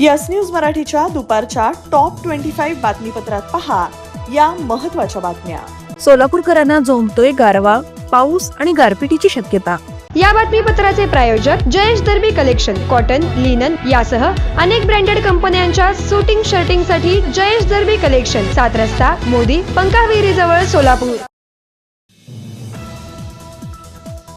Yes news मराठीच्या दुपारच्या top twenty five बातमीपत्रात पहा या महत्त्वाच्या बातम्या. सोलापूरकरांना जोमतोय गारवा पाऊस आणि गारपिटीची शक्यता. या बातमीपत्राचे प्रायोजक Jayesh Darbi collection cotton linen यासह अनेक ब्रँडेड कंपन्यांच्या सुटिंग शर्टिंगसाठी जयेश दर्बी कलेक्शन सात रस्ता मोदी पंकाविहिरी जवळ सोलापूर.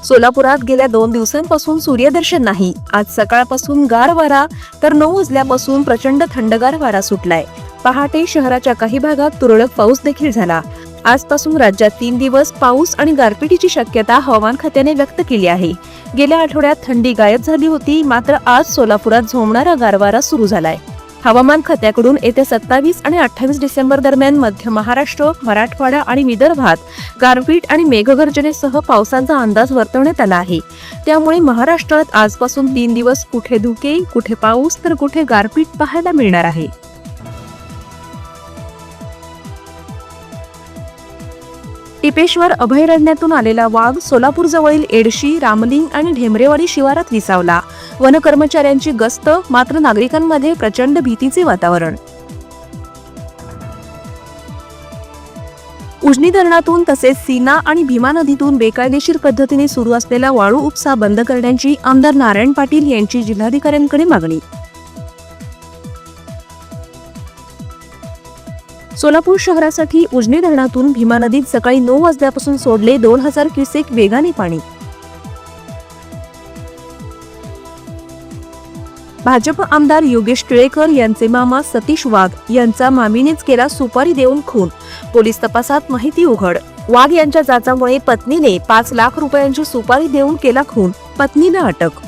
सोलापुरात गेल्या दोन दिवसांपासून सूर्यदर्शन नाही. आज सकाळपासून गार वारा तर नऊ वाजल्यापासून प्रचंड थंडगार वारा सुटलाय. पहाटे शहराच्या काही भागात तुरळक पाऊस देखील झाला. आजपासून राज्यात तीन दिवस पाऊस आणि गारपिटीची शक्यता हवामान खात्याने व्यक्त केली आहे. गेल्या आठवड्यात थंडी गायब झाली होती मात्र आज सोलापुरात झोमणारा गारवारा सुरू झालाय. हवामान खात्याकडून येत्या सत्तावीस आणि अठ्ठावीस डिसेंबर दरम्यान मध्य महाराष्ट्र मराठवाडा आणि विदर्भात गारपीट आणि मेघगर्जनेसह पावसाचा अंदाज वर्तवण्यात आला आहे. त्यामुळे महाराष्ट्रात आजपासून तीन दिवस कुठे धुके कुठे पाऊस तर कुठे गारपीट पाहायला मिळणार आहे. टिपेश्वर अभयारण्यातून आलेला वाघ सोलापूर जवळील एडशी रामलिंग आणि ढेमरेवाडी शिवारात विसावला. वन कर्मचाऱ्यांची गस्त मात्र नागरिकांमध्ये प्रचंड भीतीचे वातावरण. उजनी धरणातून तसेच सीना आणि भीमा नदीतून बेकायदेशीर पद्धतीने सुरू असलेला वाळू उपसा बंद करण्याची आमदार नारायण पाटील यांची जिल्हाधिकाऱ्यांकडे मागणी. सोलापूर शहरासाठी उजनी धरणातून भीमा नदीत सकाळी नऊ वाजल्यापासून सोडले दोन हजार क्युसेक वेगाने पाणी. भाजप आमदार योगेश टिळेकर यांचे मामा सतीश वाघ यांचा मामीनेच केला सुपारी देऊन खून. पोलीस तपासात माहिती उघड. वाघ यांच्या जाचामुळे पत्नीने पाच लाख रुपयांची सुपारी देऊन केला खून. पत्नीला अटक.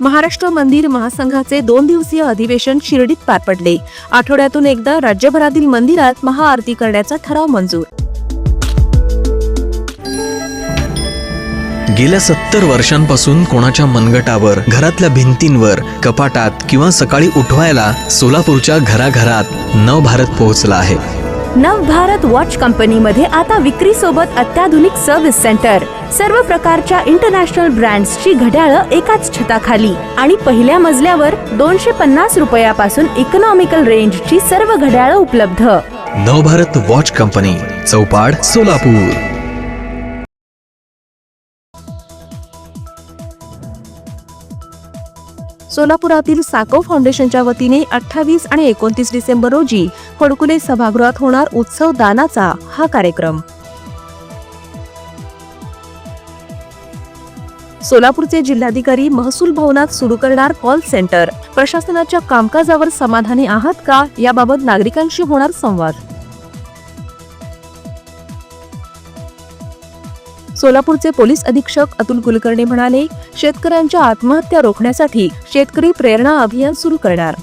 महाराष्ट्र मंदिर महासंघाचे दोन दिवसीय अधिवेशन शिर्डीत पार पडले. आठवड्यातून एकदा राज्यभरातील मंदिरात महाआरती करण्याचा ठराव मंजूर. गेल्या सत्तर वर्षांपासून कोणाच्या मनगटावर घरातल्या भिंतींवर कपाटात किंवा सकाळी उठवायला सोलापूरच्या घराघरात नवभारत पोहोचला आहे. नव भारत वॉच कंपनीमध्ये आता विक्री सोबत अत्याधुनिक सर्व्हिस सेंटर सर्व प्रकारच्या इंटरनॅशनल ब्रँड्सची घड्याळं एकाच छताखाली. आणि पहिल्या मजल्यावर दोनशे पन्नास रुपयापासून इकॉनॉमिकल रेंजची सर्व घड्याळं उपलब्ध. Navbharat watch company Chaupad Solapur. सोलापुरातील साको फाउंडेशनच्या वतीने अठ्ठावीस आणि एकोणतीस डिसेंबर रोजी फडकुले सभागृहात होणार उत्सव दानाचा हा कार्यक्रम. सोलापूरचे जिल्हाधिकारी महसूल भवनात सुरू करणार कॉल सेंटर. प्रशासनाच्या कामकाजावर समाधानी आहात का? याबाबत नागरिकांशी होणार संवाद. सोलापूरचे पोलीस अधीक्षक अतुल कुलकर्णी म्हणाले शेतकऱ्यांच्या आत्महत्या रोखण्यासाठी शेतकरी प्रेरणा अभियान सुरू करणार.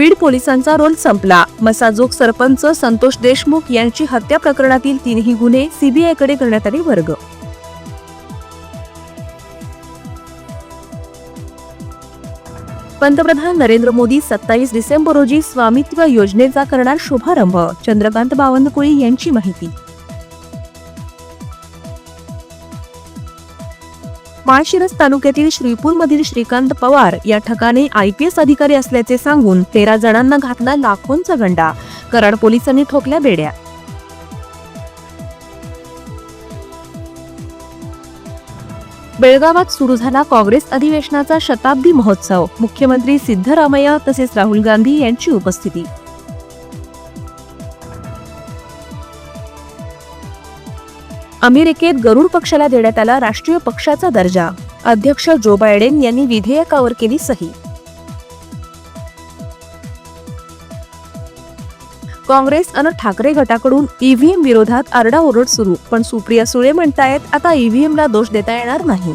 बीड पोलिसांचा रोल संपला. मसाजोग सरपंच संतोष देशमुख यांची हत्या प्रकरणातील तीनही गुन्हे सीबीआयकडे करण्यात आले वर्ग. पंतप्रधान नरेंद्र मोदी सत्तावीस डिसेंबर रोजी स्वामित्व योजनेचा करणार शुभारंभ. चंद्रकांत बावनकुळे यांची माहिती. माळशिरस तालुक्यातील श्रीपूरमधील श्रीकांत पवार या ठिकाणी आय पी एस अधिकारी असल्याचे सांगून तेरा जणांना घातला लाखोंचा गंडा. कराड पोलिसांनी ठोकल्या बेड्या. बेळगावात सुरू झाला काँग्रेस अधिवेशनाचा शताब्दी महोत्सव. मुख्यमंत्री सिद्धरामय्या तसेच राहुल गांधी यांची उपस्थिती. अमेरिकेत गरुड पक्षाला देण्यात आला राष्ट्रीय पक्षाचा दर्जा. अध्यक्ष जो बायडेन यांनी विधेयकावर केली सही. काँग्रेस आणि ठाकरे गटाकडून ईव्हीएम विरोधात आरडाओरड सुरू पण सुप्रिया सुळे म्हणतायत आता ईव्हीएमला दोष देता येणार नाही.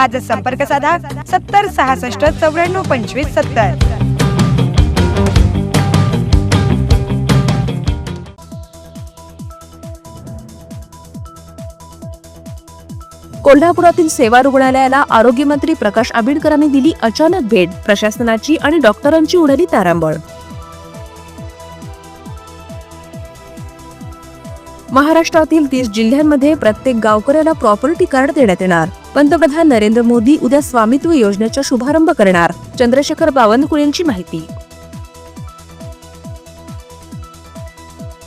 आजच संपर्क साधा सत्तर सहासष्ट चौऱ्याण्णव पंचवीस सत्तर. कोल्हापुरातील सेवा रुग्णालयाला आरोग्यमंत्री प्रकाश आंबेडकरांनी दिली अचानक भेट प्रशासनाची आणि डॉक्टरांची उडाली तारांबळ. महाराष्ट्रातील तीस जिल्ह्यांमध्ये प्रत्येक गावकऱ्याला प्रॉपर्टी कार्ड देण्यात येणार. पंतप्रधान नरेंद्र मोदी उद्या स्वामित्व योजनेचा शुभारंभ करणार. चंद्रशेखर बावनकुळेंची माहिती.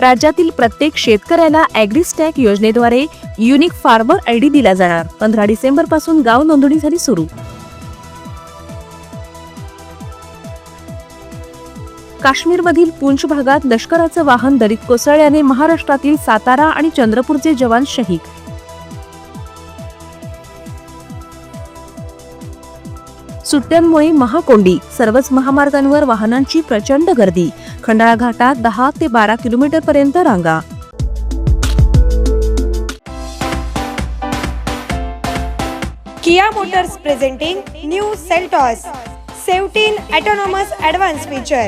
राज्यातील प्रत्येक शेतकऱ्याला अॅग्रिस्टॅक योजनेद्वारे युनिक फार्मर आयडी दिला जाणार. पंधरा डिसेंबरपासून गाव नोंदणी झाली सुरू. काश्मीरमधील पूंछ भागात लष्कराचं वाहन दरीत कोसळल्याने महाराष्ट्रातील सातारा आणि चंद्रपूरचे जवान शहीद. सुट्ट्यांमुळे महाकोंडी सर्वच महामार्गांवर वाहनांची प्रचंड गर्दी. खंडाळा घाटात दहा ते बारा किलोमीटर पर्यंत रांगा. Kia Motors presenting new Seltos seventeen autonomous advance feature.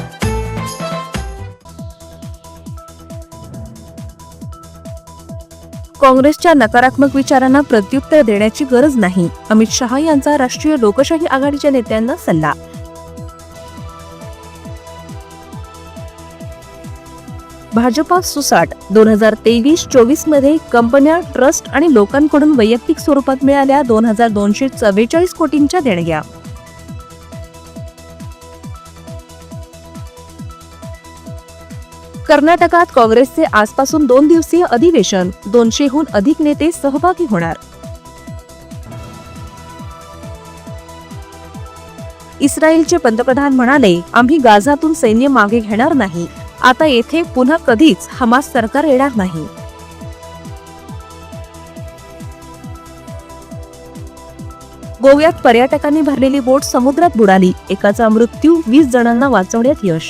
काँग्रेसच्या नकारात्मक विचारांना प्रत्युत्तर देण्याची गरज नाही. अमित शहा यांचा राष्ट्रीय लोकशाही आघाडीच्या नेत्यांना सल्ला. भाजपा सुसाट. दोन हजार तेवीस चोवीसमध्ये कंपन्या ट्रस्ट आणि लोकांकडून वैयक्तिक स्वरूपात मिळाल्या दोन हजार दोनशे चव्वेचाळीस कोटींच्या देणग्या. कर्नाटकात काँग्रेसचे आजपासून दोन दिवसीय अधिवेशन दोनशेहून अधिक नेते सहभागी होणार. इस्रायलचे पंतप्रधान म्हणाले आम्ही गाझातून सैन्य मागे घेणार नाही. आता येथे पुन्हा कधीच हमास सरकार येणार नाही. गोव्यात पर्यटकांनी भरलेली बोट समुद्रात बुडाली. एकाचा मृत्यू वीस जणांना वाचवण्यात यश.